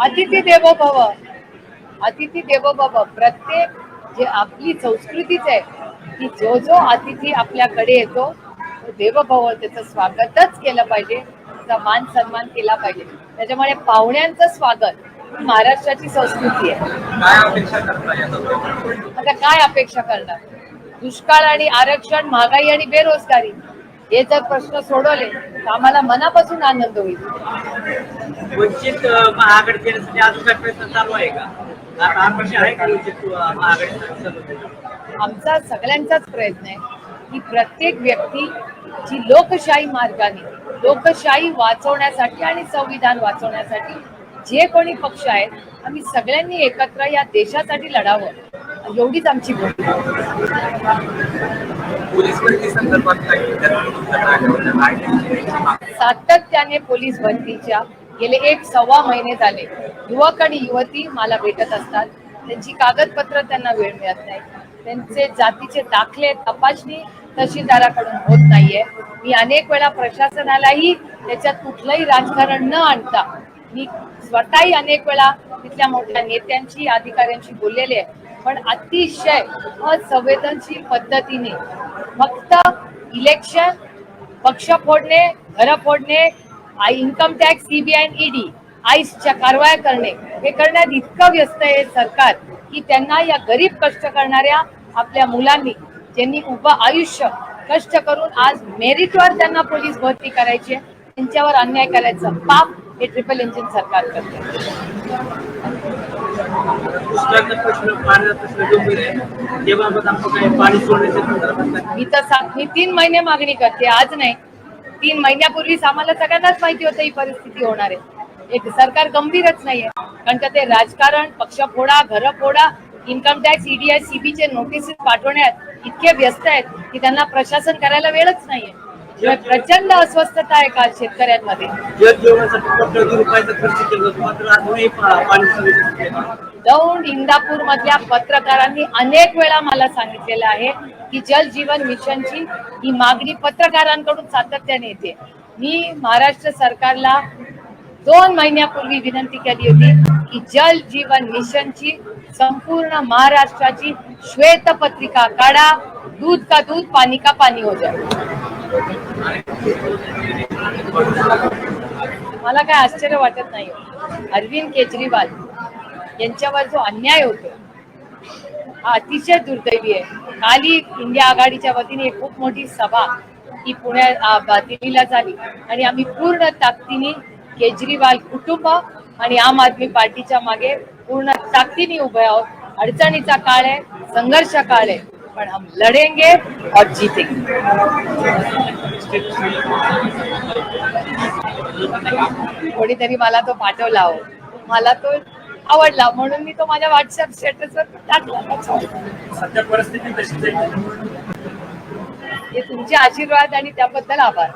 अतिथी देवो भव अतिथी देवो भव प्रत्येक जे आपली संस्कृतीच आहे की जो जो अतिथी आपल्याकडे येतो तो देवभव त्याचं स्वागतच केलं पाहिजे त्याचा मान सन्मान केला पाहिजे. त्याच्यामुळे पाहुण्यांचं स्वागत ही महाराष्ट्राची संस्कृती आहे? आता काय अपेक्षा करणार? दुष्काळ आणि आरक्षण महागाई आणि बेरोजगारी. हे जर प्रश्न सोडवले तर आम्हाला मनापासून आनंद होईल. वंचित अं, महाआघाडी देण्यासाठी अजून काय प्रयत्न चालू आहे का? आता आकाशी आहे का वंचित अं, महाआघाडी आमचा सगळ्यांचाच प्रयत्न आहे की प्रत्येक व्यक्ती जी लोकशाही मार्गाने लोकशाही वाचवण्यासाठी आणि संविधान वाचवण्यासाठी जे कोणी पक्ष आहेत आम्ही सगळ्यांनी एकत्र या देशासाठी लढावं एवढीच आमची भूमिका. पोलीस भरती संदर्भात काही सातत्याने पोलीस भरतीच्या गेले एक सव्वा महिने झाले. युवक आणि युवती मला भेटत असतात. त्यांची कागदपत्र त्यांना वेळ मिळत नाही. त्यांचे जातीचे दाखले तपासणी तहसीलदाराकडून होत नाहीये. मी अनेक वेळा प्रशासनालाही त्याच्यात कुठलंही राजकारण न आणता मी स्वतःही अनेक वेळा तिथल्या मोठ्या नेत्यांशी अधिकाऱ्यांशी बोललेले आहे. पण अतिशय असंवेदनशील पद्धतीने फक्त इलेक्शन पक्ष फोडणे घर फोडणे इन्कम टॅक्स सीबीआय ईडी आईसच्या कारवाया करणे हे करण्यात इतकं व्यस्त आहे सरकार की त्यांना या गरीब कष्ट करणाऱ्या आपल्या मुलांनी ज्यांनी उभं आयुष्य कष्ट करून आज मेरिटवर त्यांना पोलीस भरती करायची त्यांच्यावर अन्याय करायचं पाप हे ट्रिपल इंजिन सरकार करते. दुसऱ्याचा प्रश्न पाण्याचा प्रश्न गंभीर आहे त्याबाबत आपण काही पाणी सोडण्याच्या संदर्भात काही मी तर मी तीन महिने मागणी करते आज नाही. तीन महिन्यापूर्वीच आम्हाला सगळ्यांनाच माहिती होतं ही परिस्थिती होणार आहे. एक सरकार गंभीरच नाहीये. कारण का ते राजकारण पक्ष फोडा घर फोडा इन्कम टॅक्स ईडीआय सीबीचे नोटीस पाठवण्यात इतके व्यस्त आहेत की त्यांना प्रशासन करायला वेळच नाहीये. प्रचंड अस्वस्थता आहे काल शेतकऱ्यांमध्ये दौंड इंदापूर मधल्या पत्रकारांनी अनेक वेळा मला सांगितलेलं आहे की जल जीवन मिशनची ही मागणी पत्रकारांकडून सातत्याने येते. मी महाराष्ट्र सरकारला दोन महिन्यापूर्वी विनंती केली होती की जल जीवन मिशनची संपूर्ण महाराष्ट्राची श्वेतपत्रिका काढा दूध का दूध पाणी का पाणी हो जाए मला काय आश्चर्य वाटत नाही. अरविंद केजरीवाल यांच्यावर जो अन्याय होतो हा अतिशय दुर्दैवी आहे. काली इंडिया आघाडीच्या वतीने एक खूप मोठी सभा ही पुण्यात दिल्लीला झाली. आणि आम्ही पूर्ण ताकदीने केजरीवाल कुटुंब आणि आम आदमी पार्टीच्या मागे पूर्ण ताकदीने उभे आहोत. अडचणीचा काळ आहे संघर्ष काळ आहे पण हम लढेंगे और जीतेंगे. कोणीतरी मला तो पाठवला हो. मला तो आवडला. म्हणून मी तो माझ्या व्हॉट्सअप स्टेटसवर टाकला. सध्या परिस्थिती तशीच आहे हे तुमचे आशीर्वाद आणि त्याबद्दल आभार.